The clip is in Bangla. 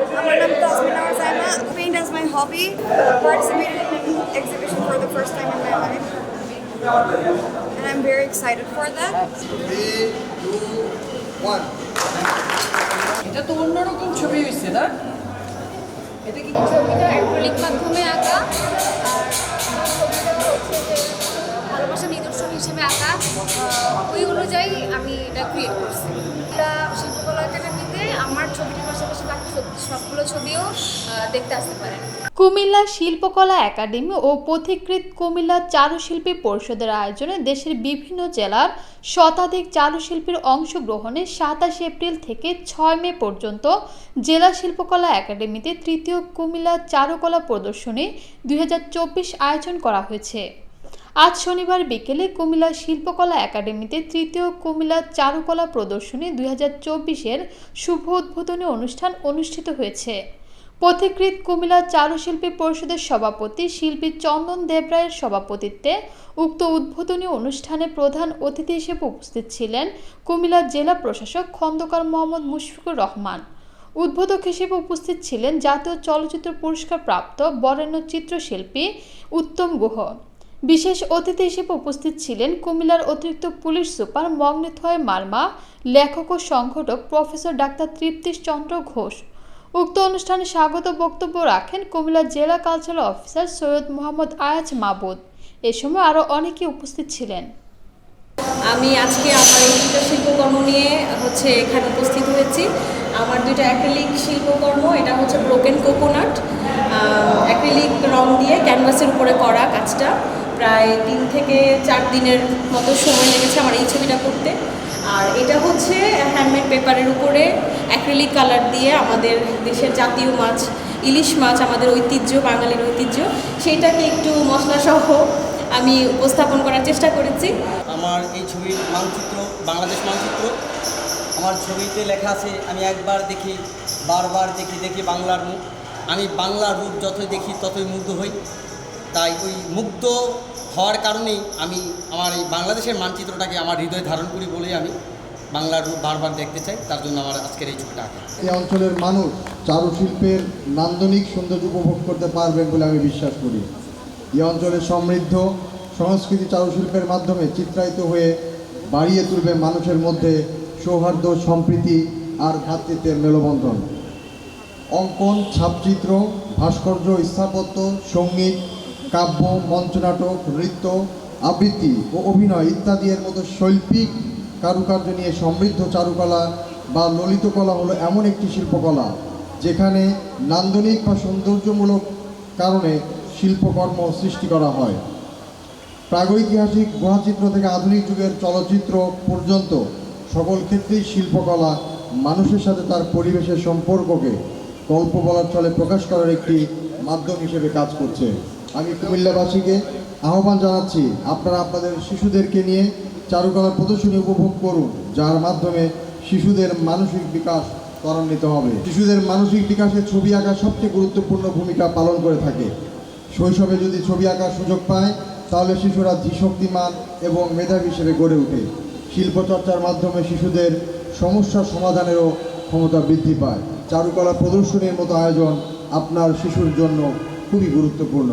আমার নাম Tasmina Wazaima paint as my hobby. Participated in an exhibition for the first time in my life. And I'm very excited for that. Three, two, one. এটা তো অন্যরকম ছবি হয়েছে না? এটা কি ছবিটা অ্যাক্রিলিক মাধ্যমে আঁকা। আর ছবিটা হচ্ছে যে ভালোবাসার নিদর্শন হিসেবে আঁকা। ওই অনুযায়ী আমি এটা ক্রিয়েট করছি। এটা শিল্পকলা একাডেমিতে আমার ছবিটির পাশাপাশি ছবিও দেখতে আসতে পারেন। কুমিল্লা শিল্পকলা একাডেমি ও পথিকৃত কুমিল্লা চারুশিল্পী পরিষদের আয়োজনে দেশের বিভিন্ন জেলার শতাধিক চারুশিল্পীর অংশগ্রহণে সাতাশ এপ্রিল থেকে ছয় মে পর্যন্ত জেলা শিল্পকলা একাডেমিতে তৃতীয় কুমিল্লা চারুকলা প্রদর্শনী দুই হাজার চব্বিশ আয়োজন করা হয়েছে। আজ শনিবার বিকেলে কুমিল্লা শিল্পকলা একাডেমিতে তৃতীয় কুমিল্লা চারুকলা প্রদর্শনী দুই হাজার চব্বিশের শুভ উদ্বোধনী অনুষ্ঠান অনুষ্ঠিত হয়েছে। পথিকৃত কুমিল্লা চারুশিল্পী পরিষদের সভাপতি শিল্পী চন্দন দেবরায়ের সভাপতিত্বে উক্ত উদ্বোধনী অনুষ্ঠানে প্রধান অতিথি হিসেবে উপস্থিত ছিলেন কুমিল্লা জেলা প্রশাসক খন্দকার মোহাম্মদ মুশফিকুর রহমান। উদ্বোধক হিসেবে উপস্থিত ছিলেন জাতীয় চলচ্চিত্র পুরস্কার প্রাপ্ত বরেণ্য চিত্রশিল্পী উত্তম গুহ। বিশেষ অতিথি হিসেবে উপস্থিত ছিলেন কুমিল্লার অতিরিক্ত পুলিশ সুপার মগ্নেথয় মার্মা, লেখক ও সংগঠক প্রফেসর ডাক্তার তৃপ্তিশ চন্দ্র ঘোষ। উক্ত অনুষ্ঠানে স্বাগত বক্তব্য রাখেন কুমিল্লা জেলা কালচারাল অফিসার সৈয়দ মোহাম্মদ আয়াজ মাবুদ। এ সময় আরও অনেকে উপস্থিত ছিলেন। আমি আজকে আমার এই শিল্পকর্ম নিয়ে হচ্ছে এখানে উপস্থিত হয়েছি। আমার দুইটা অ্যাক্রিলিক শিল্পকর্ম, এটা হচ্ছে ব্রোকেন কোকোনাট অ্যাক্রিলিক রং দিয়ে ক্যানভাসের উপরে করা কাজটা। প্রায় তিন থেকে চার দিনের মতো সময় লেগেছে আমার এই ছবিটা করতে। আর এটা হচ্ছে হ্যান্ডমেড পেপারের উপরে অ্যাক্রিলিক কালার দিয়ে আমাদের দেশের জাতীয় মাছ, ইলিশ মাছ, আমাদের ঐতিহ্য, বাঙালির ঐতিহ্য সেইটাকে একটু মশলাসহ আমি উপস্থাপন করার চেষ্টা করেছি। আমার এই ছবির মানচিত্র, বাংলাদেশ মানচিত্র, আমার ছবিতে লেখা আছে, আমি একবার দেখি, বারবার দেখি দেখি বাংলার মুখ। আমি বাংলার রূপ যতই দেখি, ততই মুগ্ধ হই। তাই ওই মুগ্ধ হওয়ার কারণেই আমি আমার এই বাংলাদেশের মানচিত্রটাকে আমার হৃদয়ে ধারণ করি বলেই আমি বাংলার রূপ বারবার দেখতে চাই। তার জন্য আমার আজকের এই ছবিটা এই অঞ্চলের মানুষ চারুশিল্পের নান্দনিক সৌন্দর্য উপভোগ করতে পারবেন বলে আমি বিশ্বাস করি। এই অঞ্চলের সমৃদ্ধ সংস্কৃতি চারুশিল্পের মাধ্যমে চিত্রায়িত হয়ে বাড়িয়ে তুলবে মানুষের মধ্যে সৌহার্দ্য, সম্প্রীতি আর ভ্রাতৃত্বের মেলবন্ধন। অঙ্কন, ছাপচিত্র, ভাস্কর্য, স্থাপত্য, সংগীত কাব্য, মঞ্চনাটক, নৃত্য, আবৃত্তি ও অভিনয় ইত্যাদি এর মতো শৈল্পিক কারুকার্য নিয়ে সমৃদ্ধ চারুকলা বা ললিতকলা হলো এমন একটি শিল্পকলা যেখানে নান্দনিক বা সৌন্দর্যমূলক কারণে শিল্পকর্ম সৃষ্টি করা হয়। প্রাগৈতিহাসিক গুহাচিত্র থেকে আধুনিক যুগের চলচ্চিত্র পর্যন্ত সকল ক্ষেত্রেই শিল্পকলা মানুষের সাথে তার পরিবেশের সম্পর্ককে গল্প বলার চলে প্রকাশ করার একটি মাধ্যম হিসেবে কাজ করছে। আমি কুমিল্লাবাসীকে আহ্বান জানাচ্ছি, আপনারা আপনাদের শিশুদেরকে নিয়ে চারুকলা প্রদর্শনী উপভোগ করুন, যার মাধ্যমে শিশুদের মানসিক বিকাশ ত্বরান্বিত হবে। শিশুদের মানসিক বিকাশে ছবি আঁকা সবচেয়ে গুরুত্বপূর্ণ ভূমিকা পালন করে থাকে। শৈশবে যদি ছবি আঁকার সুযোগ পায়, তাহলে শিশুরা ধীশক্তিমান এবং মেধাবী হিসেবে গড়ে ওঠে। শিল্পচর্চার মাধ্যমে শিশুদের সমস্যা সমাধানেরও ক্ষমতা বৃদ্ধি পায়। চারুকলা প্রদর্শনীর মতো আয়োজন আপনার শিশুর জন্য খুবই গুরুত্বপূর্ণ।